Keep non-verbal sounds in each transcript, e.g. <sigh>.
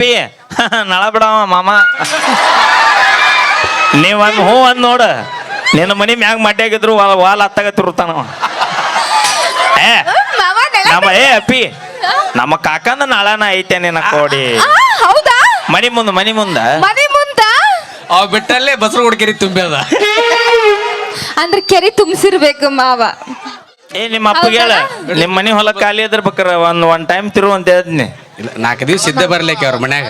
P ನಳ ಬಿಡವ ಮಾಮ. ಒಂದು ಹ್ಞೂ ಅಂದ್ ನೋಡ. ನಿನ್ನ ಮನಿ ಮ್ಯಾಗ ಮಡ್ಯಾಗಿದ್ರು ವಾಲ್ ವಾಲ್ ಹತ್ತಾಗತ್ತಿರ್ತಾನವ ಏ ನಮ್ಮ ಏ ಅಪ್ಪಿ ನಮ್ಮ ಕಾಕಂದ ನಳನ ಐತೆ ನಿನ್ನ ಕೋಡಿ. ಆ, ಹೌದಾ? ಮನಿ ಮುಂದ ಮನಿ ಮುಂದ. ಮನೆ ಮುಂದ? ಅವ್ ಬಿಟ್ಟಲ್ಲೇ ಬಸರು ಹುಡುಗಿರಿ ತುಂಬಿ ಅದ ಅಂದ್ರೆ ಕೆರೆ ತುಂಬಿಸಿರ್ಬೇಕು ಮಾವ. ಏ ನಿಮ್ಮ ಅಪ್ಪಗೆ ಹೇಳ ನಿಮ್ಮ ಮನಿ ಹೊಲ ಖಾಲಿ ಅದ್ರ ಬೇಕಾರ ಒಂದ್ ಒನ್ ಟೈಮ್ ತಿರು ಅಂತ ಹೇಳಿದ್ನಿ. ಇಲ್ಲ ನಾಲ್ಕು ದಿವ್ಸ ಇದ್ದೇ ಬರ್ಲಿಕ್ಕೆ ಅವ್ರ ಮನ್ಯಾಗ.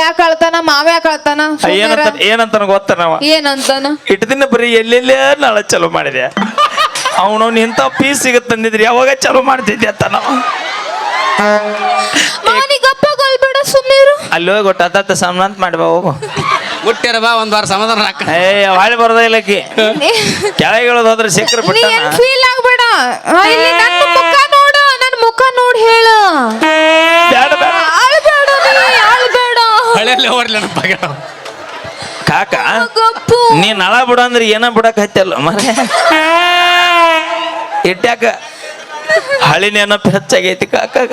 ಯಾಕೆ ಅಳ್ತಾನ? ಮಾವ ಯಾಕೆ ಅಳ್ತಾನ? ಏನಂತ ಏನಂತ ಗೊತ್ತ ನಾವ? ಏನಂತಾನ? ಇಟ್ಟು ದಿನ ಬರೀ ಎಲ್ಲೆಲ್ಲೇ ನಾಳೆ ಚಲೋ ಮಾಡಿದೆ. ಅವನವ್ನು ಇಂಥ ಪೀಸ್ ಸಿಗತ್ ತಂದಿದ್ರಿ ಯಾವಾಗ ಚಲೋ ಮಾಡ್ತಿದ್ದೆ ಅಂತ ನಾವು. ಮಾವನಿಗಪ್ಪ ಗಲ್ಬೇಡ ಸುಮ್ಮೀರು ಅಲ್ಲಿ ಹೋಗಿ ಗೊತ್ತಾತ ಸಮ್ನಂತ ಮಾಡಿ ಬಾ ಹೋಗು. ಮುಟ್ಟಿರ ಬಾ ಒಂದ್ ವಾರ ಸಮಾಧಾನ ಹಾಕ. ಏ ಹೊಳಿ ಬರೋದ ಇಲ್ಲಕಿ ಕೆಳಗೆ ಇಳೋದ್ ಹೋದ್ರೆ ಸಿಕ್ಕರೆ ಬಿಟ್ಟ ಫೀಲ್ ಆಗ್ಬೇಡ? ನೋಡಿ ಹೇಳ. ಬೇಡ ಬೇಡ. ಅಳ್ಬೇಡ ನೀ ಅಳ್ಬೇಡ ಹಳೆಯಲ್ಲೇ ಹೋರ್ಲಿ ನೆನಪಾಗ ಕಾಕ ಗಪ್ಪು. ನೀ ನಳ ಬಿಡ ಅಂದ್ರೆ ಏನ ಬಿಡಕ್ ಹತ್ತಲ್ಲ ಮರ? ಇಟ್ಯಾಕ ಹಳಿ ನೆನಪು ಹೆಚ್ಚಾಗೈತಿ ಕಾಕಾಗ.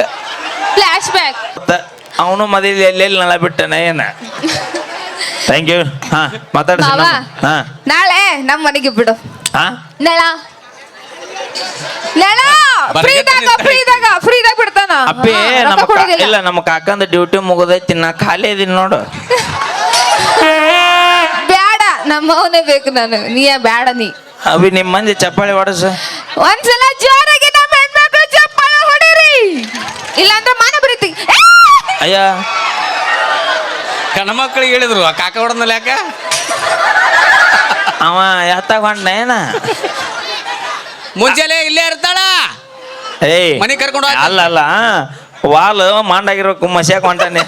ಫ್ಲಾಶ್ ಬ್ಯಾಕ್ ಅವನು ಮದುವೆ ಎಲ್ಲೆಲ್ಲಿ ನಳ ಬಿಟ್ಟನ ಏನ? ಥ್ಯಾಂಕ್ ಯು ಹಾ ಮಾತಾಡೋಣ ಮಾವ ಹಾ. ನಾಳೆ ನಮ್ಮ ಮನೆಗೆ ಬಿಡು. ಹಾ? ನಳ. ನೆಳ. ಫ್ರೀದಾಗ ಫ್ರೀದಾಗ ಫ್ರೀದಾಗ ಬಿಡ್ತಾನ. ಅಪ್ಪಿ ಹಾ, ನಮ್ಮ ಕಾ- ಕೊಡೋದಿಲ್ಲ. ಇಲ್ಲ ನಮ್ಮ ಕಾಕಂದ ಡ್ಯೂಟಿ ಮುಗಿದೈತಿ ನಾ ಖಾಲಿ ಇದೀನಿ ನೋಡು. <laughs> ಬ್ಯಾಡ ನಮ್ಮವನೇ ಬೇಕು ನಾನು. ನೀ ಬ್ಯಾಡ ನೀ. ಅವಿ ನಿಮ್ಮ ಮಂದಿ ಚಪ್ಪಾಳಿ ಹೊಡಸ. ಒಂದ್ಸಲ ಜೋರಾಗಿ ನಮ್ಮ ಹೆಣ್ಮಕ್ಳು ಚಪ್ಪಾಳೆ ಹೊಡೀರಿ. ಇಲ್ಲಾಂದ್ರೆ ಮಾನ ಬರೀತಿ. ಅಯ್ಯ. ಕಣ ಮಕ್ಳಿಗೆ ಹೇಳಿದ್ರು ಆ ಕಾಕ ಹೊಡೆದ್ನಲ್ಲ ಯಾಕ? ಅವ ಯಾತಾಗ ಏನ? ಮುಂಚೆಲೆ ಇಲ್ಲೇ ಇರ್ತಾಳ. ಏಯ್ ಮನೆ ಕರ್ಕೊಂಡು ಹೋಗ್ತಾನೆ. ಅಲ್ಲ ಅಲ್ಲ ವಾಲ್ ಮಾಡಾಗಿರೋ ಮಸ್ಯಾಕ ಹೊಂಟಾನೆ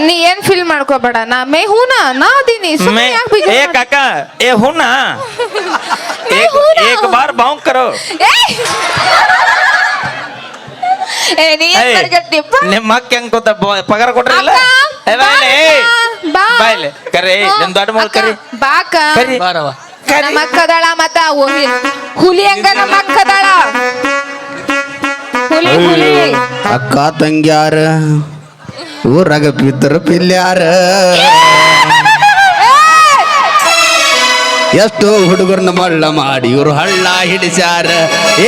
ನೀ ಏನ್ ಫೀಲ್ ಮಾಡ್ಕೋಬೇಡ ನಾ ಮೇ ಹೂನ ನಾ ಅದೀನಿ ಸುಮ್ನೆ ಮೇ- ಯಾಕ್ ಬೇಜಾರ್ ಏ ಮಾಡ್- ಕಾಕ ಏ ಹುಣ್ಣ ಏಕ್ ಹುಣ್ಣ. ಏಕ್ ಬಾರ್ ಬಾಂಗ್ ಕರೋ ಏಯ್! ಏ ನೀ ಏನ್? ನಿಮ್ಮ ಅಕ್ಕ ಹೆಂಗ್ ಗೊತ್ತ ಬ- ಪಗಾರ ಕೊಟ್ರಲ್ಲ ಅಕ್ಕ. ಬಾ. ಬಾಯ್ಲೆ, ಕರೆ ನಿಮ್ ದೊಡ್ಡ ಮಗಳು ಅಕ್ಕ, ಕರಿ ಬಾ ಅಕ್ಕ. ಕರಿ ಬಾರವ ನಮ್ಮ ಮಕ್ಕದಳ ಮತ್ತ ಹುಲಿ ಹಂಗ ನಮ್ಮ ಅಕ್ಕದಾಳ ಹುಲಿ ಹುಲಿ. ಅಕ್ಕ ತಂಗ್ಯಾರ ಊರಾಗ ಪಿತ್ರ ಪಿಲ್ಯಾರ. ಎಷ್ಟು ಹುಡುಗರನ್ನ ಮಳ್ಳ ಮಾಡಿ ಇವರು ಹಳ್ಳ ಹಿಡಿಸ್ಯಾರ.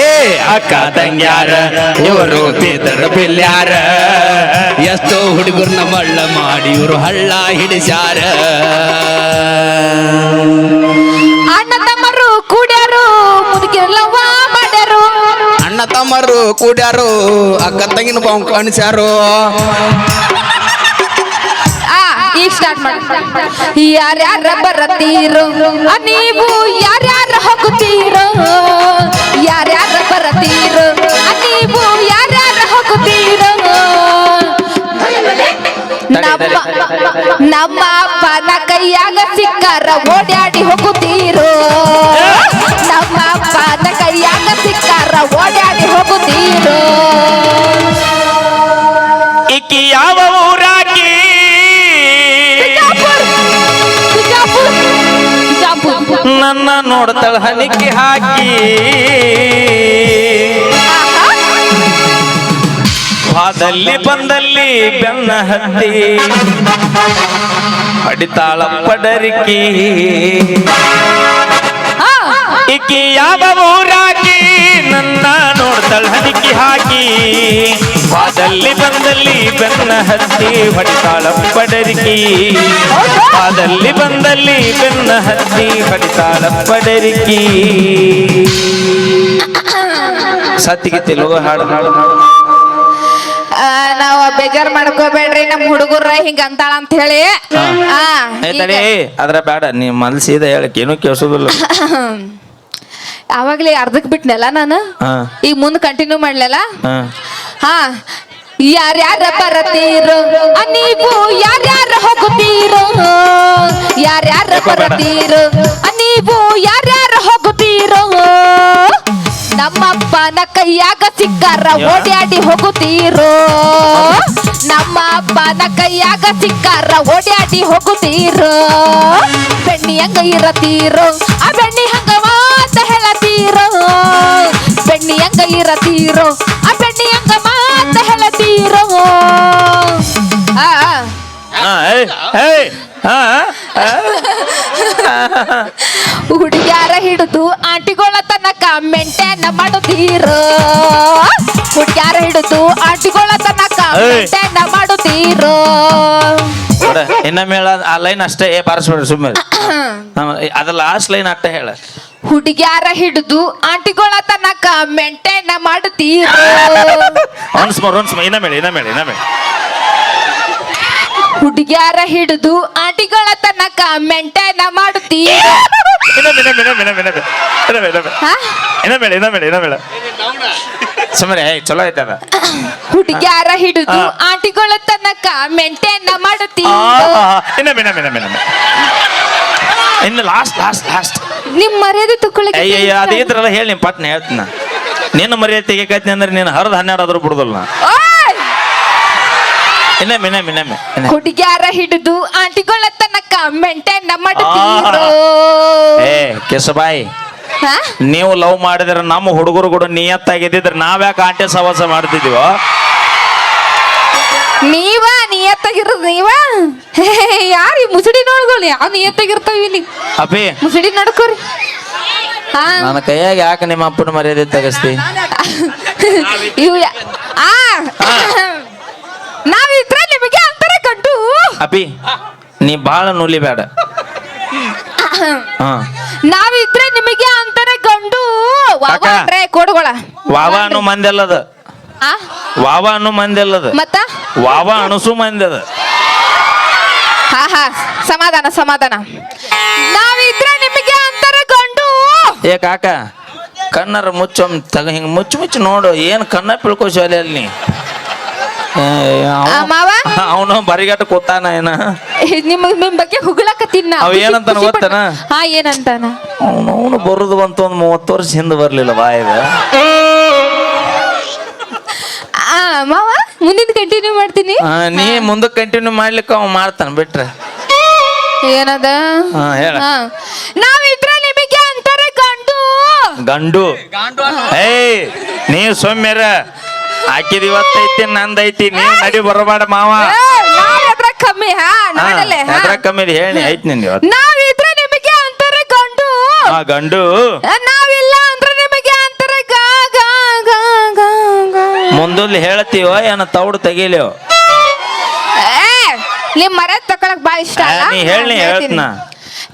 ಏ ಅಕ್ಕ ತಂಗ್ಯಾರ ಇವರು ಪಿತರ ಪಿಲ್ಯಾರ. ಎಷ್ಟೋ ಹುಡುಗರನ್ನ ಮಳ್ಳ ಮಾಡಿ ಇವರು ಹಳ್ಳ ಹಿಡಿಸ್ಯಾರ. ಅಣ್ಣ ತಮ್ಮರು ಕೂಡ್ಯಾರು ಮುದುಕಿರ್ಲವ್ವ ಮಾಡ್ಯಾರು. ಅಣ್ಣ ತಮ್ಮರು ಕೂಡ್ಯಾರು ಅಕ್ಕ ತಂಗಿನ ಬಾವು ಕಾಣಿಸ್ಯಾರು. ಆ ಈಗ ಸ್ಟಾರ್ಟ್ ಮಾಡಿ. ಯಾರ್ಯಾರ ಬರತೀರೋ ನೀವು ಯಾರ್ಯಾರ ಹೋಗುತ್ತೀರೋ. ಯಾರ್ಯಾರ ಬರತೀರೋ ನೀವು ಯಾರ್ಯಾರ ಹೋಗುತ್ತೀರೋ. ನಮ್ಮ ಅಪ್ಪನ ಕೈಯಾಗ ಸಿಕ್ಕಾರ ಓಡ್ಯಾಡಿ ಹೋಗುತ್ತೀರೋ? ನಮ್ಮ ಅಪ್ಪನ ಕೈಯಾಗ ಸಿಕ್ಕಾರ ಓಡ್ಯಾಡಿ ಹೋಗುತ್ತೀರೋ? ಇಕ್ಕಿ ಯಾವ ಊರಾಕಿ? ಬಿಜಾಪುರ್. ನನ್ನ ನೋಡ್ತಾಳ ಹನಿಕೆ ಹಾಕಿ. ವಾದಲ್ಲಿ ಬಂದಲ್ಲಿ ಬೆನ್ನ ಹತ್ತಿ. ಪಡಿತಾಳ ಪಡರಿಕಿ. ಇಕ್ಕಿ ಯಾವ ಊರಾಕಿ? ನನ್ನ ನೋಡ್ತಾಳ ಹದಿಕಿ ಹಾಕಿ. ಪಾದಲ್ಲಿ ಬಂದಲ್ಲಿ ಬೆನ್ನ ಹತ್ತಿ ಹೊಡಿತಾಳ ಪಡರಿಕಿ. ಪಾದಲ್ಲಿ ಬಂದಲ್ಲಿ ಬೆನ್ನ ಹತ್ತಿ ಹೊಡಿತಾಳ ಪಡರಿಕಿ. ಸತ್ತಿಗೆ ತಿಳುವ ಹಾಡು ಹಾಡು ಆ, ನಾವ್ ಬೇಜಾರ್ ಮಾಡ್ಕೋಬೇಡ್ರಿ ನಮ್ ಹುಡುಗರ ಹಿಂಗ ಅಂತಾಳ ಅಂತ ಹೇಳಿ ಆ, ಏ ಈಗ- ತಡಿ ಅದ್ರ ಬೇಡ ನೀ ಮನ್ಸಿದ ಸೀದಾ ಹೇಳಕ್ ಏನೂ ಕೇಳಿಸೋದಿಲ್ಲ. ಅವಾಗ್ಲೇ ಅರ್ಧಕ್ ಬಿಟ್ನಲ್ಲ ನಾನು? ಹಾ. ಈಗ ಮುಂದ್ ಕಂಟಿನ್ಯೂ ಮಾಡ್ಲಲ್ಲ? ಹಾ. ಹಾ. ಯಾರ್ಯಾರ ಬರತೀರೋ ಆ, ನೀವು ಯಾರ್ಯಾರ ಹೋಗುತ್ತೀರೋ ಯಾರ್ಯಾರ ಬರತೀರೋ ಆ, ನೀವು ಯಾರ್ಯಾರ ಹೋಗುತ್ತೀರೋ ನಮ್ಮಪ್ಪನ ಕೈಯಾಗ ಸಿಕ್ಕಾರ ಓಡ್ಯಾಡಿ ಹೋಗುತ್ತೀರೋ? ನಮ್ಮ ಅಪ್ಪನ ಕೈಯಾಗ ಸಿಕ್ಕಾರ ಓಡ್ಯಾಡಿ ಹೋಗುತ್ತೀರೋ? ಬೆಣ್ಣಿ ಹಂಗ ಇರತೀರೋ? ಆ ಬೆಣ್ಣಿ ಹಂಗ ಮಾತ ಹೇಳತೀರೋ? ಬೆಣ್ಣಿ ಹಂಗ ಇರತೀರೋ? ಆ ಬೆಣ್ಣಿ ಹಂಗ ಮಾತ ಹೇಳತೀರೋ? ಆ. ಹುಡುಗ್ಯಾರ ಹಿಡಿದು ಆಂಟಿಗಳ ತನಕ ಮೆಂಟೇನ್ ಮಾಡುತ್ತೀರ? ಹುಡುಗ್ಯಾರ ಹಿಡಿದು ಆಂಟಿಗಳ ತನಕ ಮೆಂಟೇನ್ ಮಾಡುತ್ತೀರ? ಇನ್ನೊಮ್ಮೆ ಹೇಳ ಆ ಲೈನ್ ಅಷ್ಟೇ ಏ ಬಾರಿಸ್ಬೇಡ್ರಿ ಸುಮ್ಮನೆ ಅದ ಲಾಸ್ಟ್ ಲೈನ್ ಅಷ್ಟೇ ಹೇಳ. ಹುಡುಗ್ಯಾರ ಹಿಡಿದು ಆಂಟಿಗಳ ತನಕ ಮೆಂಟೇನ್ ಮಾಡುತ್ತೀರ? <laughs> ಅನ್ಸ್ಮೋರ್ ಅನ್ಸ್ಮ ಇನ್ನೊಮ್ಮೆ ಹೇಳಿ ಇನ್ನೊಮ್ಮೆ ಹೇಳಿ ಇನ್ನೊಮ್ಮೆ ಹುಡುಗ್ಯಾರ ಹಿಡಿದು ಆಂಟಿಗಳ ತನಕ ಮೆಂಟೈನ ಮಾಡುತ್ತೀ? ಸುಮ್ಮನೆ ಏಯ್ ಚಲೋ ಐತದ ಹುಡುಗ್ಯಾರ ಹಿಡಿದು ಆಟಿಗಳ ತನಕ ಮೆಂಟೈನ ಮಾಡುತ್ತೀ? ಇನ್ನು ಲಾಸ್ಟ್ ಲಾಸ್ಟ್ ಲಾಸ್ಟ್ ನಿಮ್ ಮರ್ಯಾದೆ ತಕೊಳ್ಳಿ ಅಯ್ಯಯ್ಯ ಅದು ಇದ್ರಲ್ಲ ಹೇಳಿ ನಿಮ್ಮ ಪಟ್ನ ಹೇಳ್ತೀನಿ ನಿನ್ನ ಮರ್ಯಾದೆ ತೆಗಿಕತ್ನಿ ಅಂದ್ರೆ ನೀನು ಹರಿದು ಹನ್ನೆರಡು ಆದ್ರೂ ಬಿಡುದಿಲ್ಲ ನಾ ಇನ್ನೊಮ್ಮೆ ಇನ್ನೊಮ್ಮೆ ಇನ್ನೊಮ್ಮೆ ಇನ್ನೊಮ್ಮೆ. ಹುಡುಗ್ಯಾರ ಹಿಡಿದು ಆಂಟಿಗಳ ತನಕ ಮೆಂಟೆ ನಮ್ಮ ಏ ಕೆಸಬಾಯಿ ಹಾ? ನೀವು ಲವ್ ಮಾಡಿದ್ರೆ ನಮ್ಮ ಹುಡುಗರು ಕೂಡ ನಿಯತ್ತಾಗಿದ್ದಿದ್ರೆ ನಾವ್ಯಾಕೆ ಆಂಟಿ ಸವಾಸ ಮಾಡ್ತಿದೀವೋ ನೀವ ನಿಯತ್ತಾಗಿರೋದು ನೀವ? ಯಾರು ಈ ಮುಸುಡಿ ನೋಡ್ಕೊಳ್ಳಿ? ಯಾವ ನಿಯತ್ತಾಗಿರ್ತಾವ ಇಲ್ಲಿ? ಅಪ್ಪಿ. ಮುಸುಡಿ ನೋಡ್ಕೋರಿ. ಹಾ ನನ್ನ ಕೈಯಾಗ ಯಾಕೆ ನಿಮ್ಮ ಅಪ್ಪನ ಮರ್ಯಾದೆ ತಗಸ್ತಿ? ಇವು ಯಾ- ಆ. ಅಪ್ಪಿ ನೀ ಬಾಳ ನುಲಿಬೇಡ ಹಾ. ನಾವಿದ್ರೆ ನಿಮಗೆ ಅಂತಾನೆ ಗಂಡು ವಾವ ಕಾಕ. ಅಂದ್ರೆ ಕೊಡುಗಳ. ವಾವ ಅನ್ನೋ ಮಂದಿಲ್ಲದ. ಆ? ವಾವ ಅನ್ನೋ ಮಂದಿ ಮತ್ತ? ವಾವ ಅಣಸು ಮಂದಿ ಅದ ಹಾ ಹಾ. ಸಮಾಧಾನ ಸಮಾಧಾನ. ನಾವಿದ್ರೆ ನಿಮಗೆ ಅಂತಾರೆ ಗಂಡು. ಏ ಕಾಕ ಕಣ್ಣರ ಮುಚ್ಚೊಮ್ ತಗ ಹಿಂಗ ಮುಚ್ಚು ಮುಚ್ಚು ನೋಡು ಏನ್ ಕಣ್ಣ ಪಿಳ್ಕೋ ಶಾಲೆ ಅಲ್ಲಿ ನೀ. ಅವನು ಬರಿಗಟ್ಟ ಕೂತಾನ ಏನ? ನಿಮ್ಮ ನಿಮ್ ಬಗ್ಗೆ ಹುಗುಳಕತ್ತಿನ ನಾ. ಅವ ಏನಂತಾನ ಗೊತ್ತಾನ? ಹಾ ಏನಂತಾನ? ಅವನು ಅವನು ಬರುದು ಬಂತು ಒಂದು ಮೂವತ್ತು ವರ್ಷ ಹಿಂದೆ ಬರ್ಲಿಲ್ಲ ಬಾಯಿದ ಆ ಮಾವ ಮುಂದಿನ ಕಂಟಿನ್ಯೂ ಮಾಡ್ತೀನಿ? ನೀ ಮುಂದಕ್ಕೆ ಕಂಟಿನ್ಯೂ ಮಾಡ್ಲಿಕ್ಕೆ ಅವ ಮಾಡ್ತಾನ ಬಿಟ್ರೆ. ಏನದ? ಹಾ, ಹೇಳ. ಹಾ. ನಾವಿದ್ರೆ ನಿಮಗೆ ಅಂತಾರೆ ಗಂಡು. ಗಂಡು. ಏಯ್ ನೀ ಸೌಮ್ಯರ. ಹಾಕಿದ ಇವತ್ತೈತಿ ನಂದೈತಿ ನೀವ್ ನಡಿ ಬರಬೇಡ ಮಾವ ಕಮ್ಮಿ ಹಾ ನಾನಲ್ಲೇ. ಅದ್ರ ಕಮ್ಮಿ ಇದೆ, ಹೇಳಿ ಐತಿ ನಿನ್ ಇವತ್ತು ನಾವಿದ್ರೆ ನಿಮಗೆ ಅಂತಾರೆ ಗಂಡು ಆ ಗಂಡು ನಾವಿಲ್ಲ ಅಂದ್ರೆ ನಿಮಗೆ ಅಂತಾರೆ ಗಾ ಗಾ ಗಾ ಗಾ ಗಾ ಮುಂದಲ್ಲಿ ಹೇಳ್ತೀವೋ ಏನ ತೌಡು ತೆಗಿಲಿಯೋ ಏ, ನಿಮ್ ಮರ ತಕೊಳಕ್ ಬಾ ಇಷ್ಟ ಅಲ್ಲ? ನೀ ಹೇಳಿ ನೀ ಹೇಳ್ತೀನಿ. ಹೇಳ್ತ್ನಾ.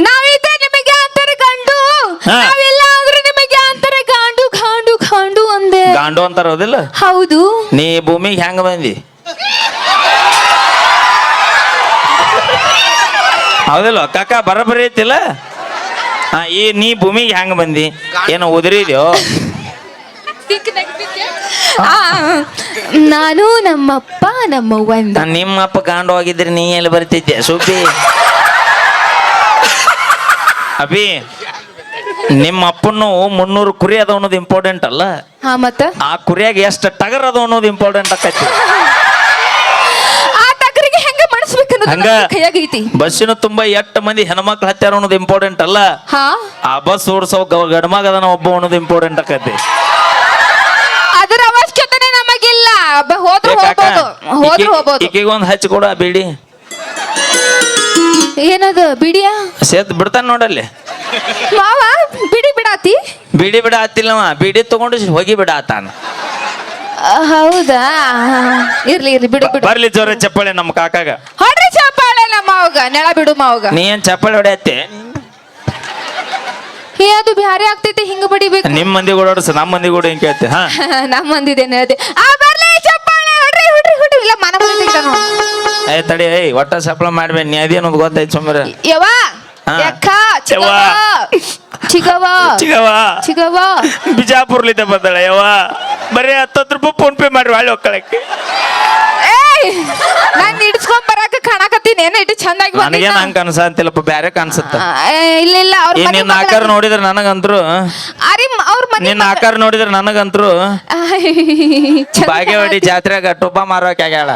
ನಾವಿದ್ರೆ ನಿಮಗೆ ಅಂತಾರೆ ಗಂಡು ಹಾ. ನಾವಿಲ್ಲ ಗಾಂಡು ಅಂತಾರ ಹೌದಿಲ್ಲ ಹೌದು. ನೀ ಭೂಮಿಗೆ ಹೆಂಗ ಬಂದಿ? ಹೌದಿಲ್ಲ ಕಾಕ ಬರಬರಿ ಐತಿಲ್ಲ? ಹಾ ಈ ನೀ ಭೂಮಿಗೆ ಹೆಂಗ ಬಂದಿ? ಏನು ಉದುರಿದ್ಯೋ ಆ, ನಾನು ನಮ್ಮಪ್ಪ ನಮ್ಮವ್ವಂದ ನಿಮ್ಮಪ್ಪ ಗಾಂಡು ಆಗಿದ್ರೆ ನೀ ಎಲ್ಲಿ ಬರ್ತಿದ್ದೆ ಸುಬ್ಬಿ. ಅಭಿ ನಿಮ್ಮ ಅಪ್ಪನು ಮುನ್ನೂರು ಕುರಿ ಅದ ಅನ್ನೋದು ಇಂಪಾರ್ಟೆಂಟ್ ಅಲ್ಲ? ಹಾ ಮತ್ತ? ಆ ಕುರಿಯಾಗ ಎಷ್ಟು ಟಗರ್ ಅದ ಅನ್ನೋದು ಇಂಪಾರ್ಟೆಂಟ್ ಆಕೈತಿ. ಆ ಟಗರಿಗೆ ಹೆಂಗ ಮಾಡಿಸ್ಬೇಕು ಹಂಗ. ಕೈಯಾಗೈತಿ ಬಸ್ಸಿನ ತುಂಬಾ ಎಷ್ಟು ಮಂದಿ ಹೆಣ್ಮಕ್ಳು ಹತ್ಯಾರ ಅನ್ನೋದು ಇಂಪಾರ್ಟೆಂಟ್ ಅಲ್ಲ? ಹಾ. ಆ ಬಸ್ ಓಡಿಸೋ ಗಡಮಗ ಅದನ ಒಬ್ಬ ಅನ್ನೋದು ಇಂಪಾರ್ಟೆಂಟ್ ಆಕೈತಿ. ಅದರ ಅವಶ್ಯಕತೆ ನಮಗಿಲ್ಲ. ಬ- ಹೋದ್ರು ಹೋಗ್ಬೋದು. ಹೋದ್ರು ಹೋಗ್ಬೋದು. ಒಂದು ಹಚ್ಚಿ ಕೊಡು ಬಿಡಿ. ಏನದ ಬಿಡಿಯ? ಸೇತ್ ಬಿಡ್ತಾನ ನೋಡಲ್ಲಿ. ಮಾವ ಬಿಡಿ ಬಿಡಾತಿ. ಬಿಡಿ ಬಿಡ ಆತಿಲ್ಲವ ಬಿಡಿ ತಗೊಂಡು ಹೋಗಿ ಬಿಡಾತಾನ. ಆ, ಹೌದಾ? ಇರ್ಲಿ ಇರ್ಲಿ ಬಿಡು ಬಿಡು. ಬರ್ಲಿ ಜೋರ ಚಪ್ಪಾಳೆ ನಮ್ಮ ಕಾಕಾಗ. ಹೊಡ್ರಿ ಚಪ್ಪಾಳೆ ನಮ್ಮ ಮಾವಗ ನೆಳ ಬಿಡು ಮಾವಗ. ನೀನ್ ಚಪ್ಪಾಳೆ ಹೊಡೆಯತ್ತೆ ಏ ಅದು ಬ್ಯಾರೆ ಆಗ್ತೈತಿ ಹಿಂಗ ಬಡಿಬೇಕು. ನಿಮ್ಮ ಮಂದಿ ಕೂಡ ಹೊಡ್ಸ ನಮ್ಮ ಮಂದಿ ಕೂಡ ಹಿಂಗ್ ಕೇಳ್ತಿ ಹಾ? <laughs> ನಮ್ಮ ಮಂದಿದೇನೆ ಅದೇ ಆ ಬರ್ಲಿ ಚಪ್ಪಾಳೆ ಹೊಡ್ರಿ ಹೊಡ್ರಿ ಹೊಡ್ರಿ. ಇಲ್ಲ ಮನ ಏ ತಡಿ ಏಯ್ ಒಟ್ಟ ಚಪ್ಪಳ ಮಾಡ್ಬೇಡಿ ನೀ ಅದೇನೋ ಗೊತ್ತಾಯ್ತು ಸುಮ್ಮನೆ. ಯವ್ವ ಹಾ. ಯಕ್ಕ ಯವ್ವ. ಚಿಗವ ಚಿಗವ ಚಿಗವ ಬಿಜಾಪುರ್ಲಿಂದ ಬಂದಳ ಯವ್ವ. ಬರೀ ಹತ್ತತ್ತು ರೂಪಾಯಿ ಫೋನ್ ಪೇ ಮಾಡಿ ಒಳ್ಳೆ ಒಕ್ಕಳಕ್ಕೆ. ಏಯ್ ನಾನು ಇಡ್ಸ್ಕೊಂಡ್ ಬರಾಕ ಕಾಣಕತ್ತೀನಿ. ಏನೋ ಇಟ್ಟು ಚಂದಾಗಿ ನನಗೆ ಬಂದಿದ್ದ ಹಂಗ ಅನ್ಸಂತಿಲ್ಲಪ್ಪ ಬ್ಯಾರೆ ಕಾಣಿಸುತ್ತ. ಇಲ್ಲ ಇಲ್ಲ ಅವ್ರ ಈ ನಿನ್ನ ಆಕಾರ ನೋಡಿದ್ರೆ ನನಗಂತ್ರು. ಅರಿ ಅವ್ರ ಮನೆ ನಿನ್ನ ಆಕಾರ ನೋಡಿದ್ರೆ ನನಗಂತ್ರು. ಬಾಗೇವಾಡಿ ಜಾತ್ರೆಗ ಟೊಬ್ಬ ಮಾರೋಕೆ ಆಗ್ಯಾಳ.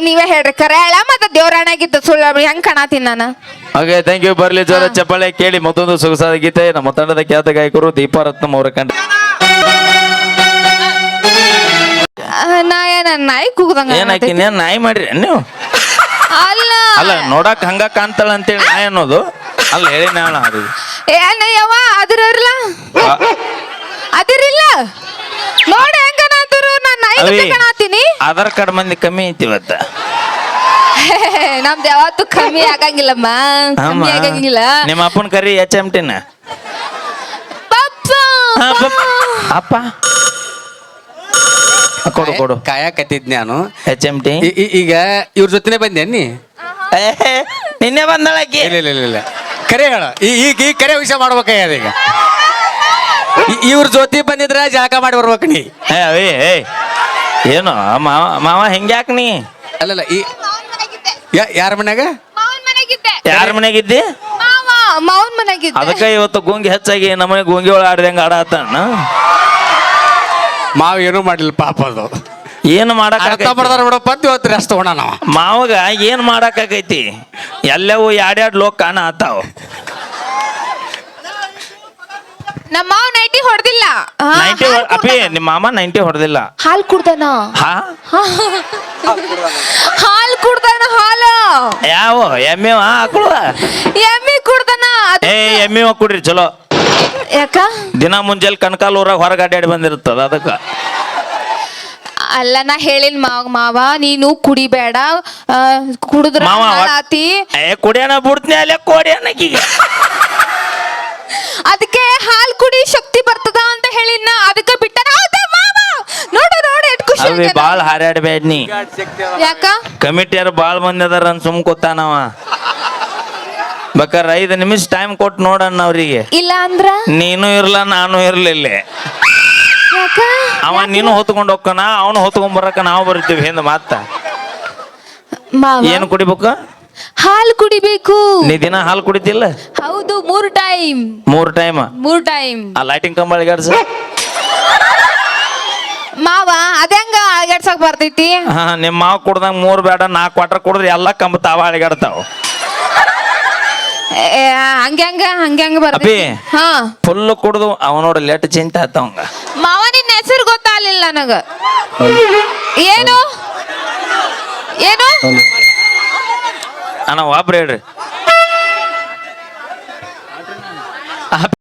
ನೀವೇ ಹೇಳ್ರಿ ಕರೆಯಾಳ ಮತ್ತೆ ದೇವ್ರಾಣಾಗಿತ್ತು ಸುಳ್ಳ ಹೆಂಗ್ ಕಾಣತೀನಿ ನಾನು? ಹಾಗೆ ಥ್ಯಾಂಕ್ ಯು ಬರ್ಲಿ ಜೋರ ಚಪ್ಪಾಳೆ ಕೇಳಿ ಮತ್ತೊಂದು ಸೊಗಸಾದ ಗೀತೆ ನಮ್ಮ ತಂಡದ ಖ್ಯಾತ ಗಾಯಕರು ದೀಪಾರತ್ನ ಅವರ ಕಂಡ ನಾ ಏನ ನಾಯಿ ಕೂಗದಂಗ ಏನಾಕಿನ ನಾಯಿ ಮಾಡ್ರಿ ನೀವು ಅಲ್ಲ. ಅಲ್ಲ ನೋಡಕ್ ಹಂಗ ಕಾಣ್ತಾಳ ಅಂತೇಳಿ ನಾಯಿ ಅನ್ನೋದು. ಅಲ್ಲ ಹೇಳಿ ನಾಳ ಅದು. ಏನ ಯವ್ವ ಅದ್ರಲ್ಲ? ಅದಿರಿಲ್ಲ? ನೋಡಿ ಹೆಂಗ ಅವಿ ಐದು ಕಾಣತೀನಿ ಆಧಾರ್ ಕಾರ್ಡ್ ಮಂದಿ ಕಮ್ಮಿ ಐತಿ ಇವತ್ತ. <laughs> ನಮ್ದು ಯಾವತ್ತು ಕಮ್ಮಿ ಆಗಂಗಿಲ್ಲಮ್ಮ. ಕಮ್ಮಿ ಆಗಂಗಿಲ್ಲ. ನಿಮ್ಮ ಅಪ್ಪನ ಕರಿ ಎಚ್ ಎಂ ಟಿನ ಪಪ್ಪ ಅಪ್ಪ. ಕೊಡು ಕೊಡು. ಕಾಯಕತ್ತಿದ್ ನಾನು. ಎಚ್ ಎಂ ಟಿ ಈ- ಈ- ಈಗ ಇವ್ರ ಜೊತೆನೆ ಬಂದೆ ನೀ? ನಿನ್ನೆ ಬಂದಳಕಿ ಇಲ್ಲ ಇಲ್ಲ ಇಲ್ಲ ಇಲ್ಲ. ಕರೆ ಹೇಳ. ಈ ಈಗ ಈ ಕರೆ ವಿಷಯ ಮಾಡ್ಬೇಕಾಗ್ಯದ ಈಗ. ಇವ್ರ ಜೊತೆ ಬಂದಿದ್ರ ಜಾಗ ಮಾಡಿ ಬರ್ಬೇಕು ನೀ. ಏ ಅವಿ ಏ. ಏನು? ಮಾವ ಮಾವ ಹೆಂಗ್ಯಾಕ ನೀ? ಅಲ್ಲಲ್ಲ ಈ ಯಾ- ಯಾರ ಮನ್ಯಾಗ? ಮಾವನ್ ಮನೆಗಿದ್ದೆ ಯಾರ ಮನೆಗಿದ್ದಿ ಮಾವ ಮಾವನ್ ಮನೆಗಿದ್ದೆ. ಅದಕ್ಕ ಇವತ್ತು ಗುಂಗಿ ಹೆಚ್ಚಾಗಿ ನಮ್ಮನೆ ಗುಂಗಿ ಒಳ ಆಡ್ದಂಗ ಆಡಾತಣ್ಣ ಮಾವ ಏನು ಮಾಡಿಲ್ಲ ಪಾಪ ಅದು. ಏನು ಮಾಡಕ್ ಅರ್ಥ ಬಿಡಪ್ಪ ಅಂತ ಇವತ್ತು ರೆಸ್ಟ್ ತಗೋಣ ನಾವ. ಮಾವಗ ಏನ್ ಮಾಡಕ್ಕಾಗೈತಿ ಎಲ್ಲವೂ ಯಾಡ್ಯಾಡ್ ಲೋಕ ಕಾಣ ಆತಾವ ನಮ್ಮ ಮಾವ ನೈಟಿ ಹೊಡೆದಿಲ್ಲ. ನೈಂಟಿ ಅಪ್ಪಿ ನಿಮ್ಮ ಮಾಮ ನೈಂಟಿ ಹೊಡೆದಿಲ್ಲ. ಹಾಲ್ ಕುಡ್ದಾನ? ಹಾ? ಹಾಲ್ ಕುಡ್ದಾನ ಹಾಲು. ಯಾವ? ಎಮ್ಮೆ ಎಮ್ಮಿ ಕುಡ್ದಾನ. ಏ ಎಮ್ಮೆ ಕುಡ್ರಿ ಚಲೋ. ಯಾಕ? ದಿನ ಮುಂಜಾನೆ ಕಣಕಾಲ್ ಊರಾಗ ಹೊರಗೆ ಅಡ್ಡಾಡಿ ಬಂದಿರ್ತದ ಅದಕ್ಕ. ಅಲ್ಲ ನಾ ಹೇಳಿನ್ ಮಾವ ಮಾವ ನೀನು ಕುಡಿಬೇಡ. ಕುಡಿದ್ರೆ ಮಾವ, ಆತಿ ಏ ಕುಡಿಯೋಣ ಬಿಡ್ತೀನಿ ಅಲ್ಲೇ ಕೋಡಿಯನ್ನಕೀಗ ಅದಕ್ಕೆ ಹಾಲು ಕುಡಿ ಶಕ್ತಿ ಬರ್ತದ ಅಂತ ಹೇಳಿನ ಅದಕ್ಕೆ ಬಿಟ್ಟ ನೋಡು ನೋಡು ಎಟ್ ಖುಷಿ ಅವಿ. ಬಾಳ್ ಹಾರಾಡ್ಬೇಡ ನೀ ಯಾಕ? ಕಮಿಟಿಯರ್ ಬಾಳ್ ಮಂದಿ ಅದಾರ ಸುಮ್ ಕೂತಾನವ. ಬೇಕಾದ್ರೆ ಐದು ನಿಮಿಷ ಟೈಮ್ ಕೊಟ್ಟು ನೋಡಣ್ಣ ಅವ್ರಿಗೆ. ಇಲ್ಲ ಅಂದ್ರ? ನೀನು ಇರ್ಲ ನಾನು ಇರ್ಲಿಲ್ಲ ಯಾಕ? ಅವ ನೀನು ಹೊತ್ಕೊಂಡು ಹೋಗ್ಕನ ಅವನು ಹೊತ್ಕೊಂಡ್ ಬರಕ ನಾವು ಬರ್ತೀವಿ ಹಿಂದ ಮಾತ. ಮಾವ? ಏನು ಕುಡಿಬೇಕು? ಹಾಲ್ ಕುಡಿಬೇಕು. ನೀ ದಿನ ಹಾಲು ಕುಡಿತಿಲ್ಲ ಹೌದು ಮೂರ್ ಟೈಮ್. ಮೂರ್ ಟೈಮ್? ಮೂರ್ ಟೈಮ್. ಆ ಲೈಟಿಂಗ್ ಕಂಬ ಅಳಿಗಾಡ್ಸ ಮಾವ ಅದಂಗ ಅಳಗಾಡ್ಸಕ್ ಬರ್ತೈತಿ? ಹಾ ನಿಮ್ಮ ಮಾವ ಕುಡ್ದಂಗ ಮೂರ್ ಬೇಡ ನಾಲ್ಕು ಕ್ವಾಟ್ರ್ ಕುಡಿದ್ರೆ ಎಲ್ಲ ಕಂಬ ತಾವ ಅಳಿಗಾಡ್ತಾವ ಏ, ಹಂಗ್ಯಂಗ ಹಂಗ ಹಂಗೆ ಹಂಗ ಅಪ್ಪಿ ಬರ್ತೈತಿ ಹಾ. ಫುಲ್ ಕುಡ್ದು ಅವ ನೋಡಿ ಲೆಟ್ ಚಿಂತೆ ಆತವಂಗ ಮಾವ ನಿನ್ನ ಹೆಸರು ಗೊತ್ತಾಗ್ಲಿಲ್ಲ ನನಗ. ಏನು? ಏನು? ಅಣ್ಣ ಒಬ್ರು ಹೇಳ್ರಿ.